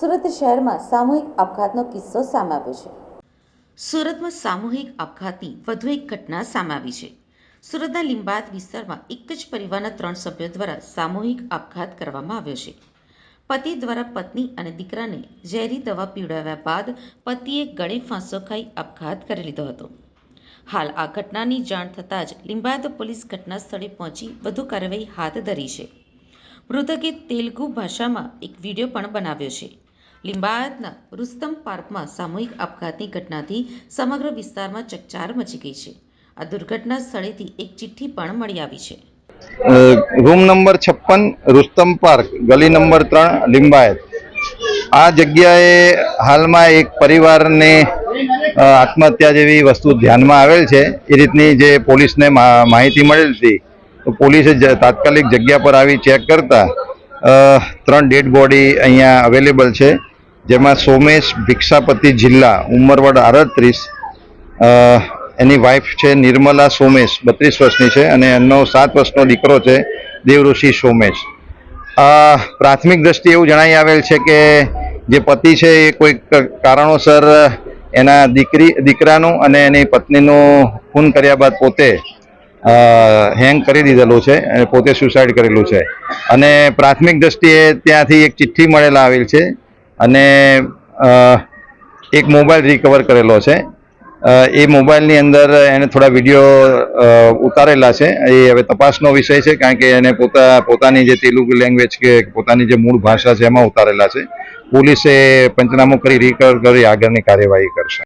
શહેરમાં સામૂહિક આપઘાતનો કિસ્સો સામે આવ્યો છે. સુરતમાં સામૂહિક આપઘાતની વધુ એક ઘટના સામે આવી છે. સુરતના લીંબાદ વિસ્તારમાં એક જ પરિવારના ત્રણ સભ્યો દ્વારા સામૂહિક આપઘાત કરવામાં આવ્યો છે. પતિ દ્વારા પત્ની અને દીકરાને ઝેરી દવા પીવડાવ્યા બાદ પતિએ ગળે ફાંસો ખાઈ આપઘાત કરી લીધો હતો. હાલ આ ઘટનાની જાણ થતાં જ લીંબાદ પોલીસ ઘટના સ્થળે પહોંચી વધુ કાર્યવાહી હાથ ધરી છે. મૃતકે તેલુગુ ભાષામાં એક વીડિયો પણ બનાવ્યો છે. લીંબાયતના રુસ્તમ પાર્કમાં સામૂહિક આપઘાતની ઘટનાથી સમગ્ર વિસ્તારમાં ચકચાર મચી ગઈ છે. આ દુર્ઘટના સ્થળેથી એક ચિઠ્ઠી પણ મળી આવી છે. રૂમ નંબર છપ્પન, રુસ્તમ પાર્ક, ગલી નંબર ત્રણ, લિંબાયત. આ જગ્યાએ હાલમાં એક પરિવારને આત્મહત્યા જેવી વસ્તુ ધ્યાનમાં આવેલ છે. એ રીતની જે પોલીસને માહિતી મળેલ હતી, તો પોલીસે તાત્કાલિક જગ્યા પર આવી ચેક કરતા ત્રણ ડેડ બોડી અહીંયા અવેલેબલ છે. જેમાં સોમેશ ભિક્ષાપતિ જિલ્લા, ઉંમરવડ આડત્રીસ એની વાઈફ છે નિર્મલા સોમેશ, બત્રીસ વર્ષની છે અને એમનો સાત વર્ષનો દીકરો છે દેવઋષિ સોમેશ. પ્રાથમિક દ્રષ્ટિએ એવું જણાઈ આવેલ છે કે જે પતિ છે એ કોઈક કારણોસર એના દીકરી, દીકરાનું અને એની પત્નીનું ખૂન કર્યા બાદ પોતે હેંગ કરી દીધેલું છે અને પોતે સુસાઇડ કરેલું છે. અને પ્રાથમિક દ્રષ્ટિએ ત્યાંથી એક ચિઠ્ઠી મળેલા આવેલ છે અને એક મોબાઈલ રિકવર કરેલો છે. એ મોબાઈલની અંદર એને થોડા વીડિયો ઉતારેલા છે. એ હવે તપાસનો વિષય છે, કારણ કે એને પોતા, પોતાની જે તેલુગુ લેંગ્વેજ કે પોતાની જે મૂળ ભાષા છે, એમાં ઉતારેલા છે. પોલીસે પંચનામું કરી રિકવર કરી, આગળની કાર્યવાહી કરશે.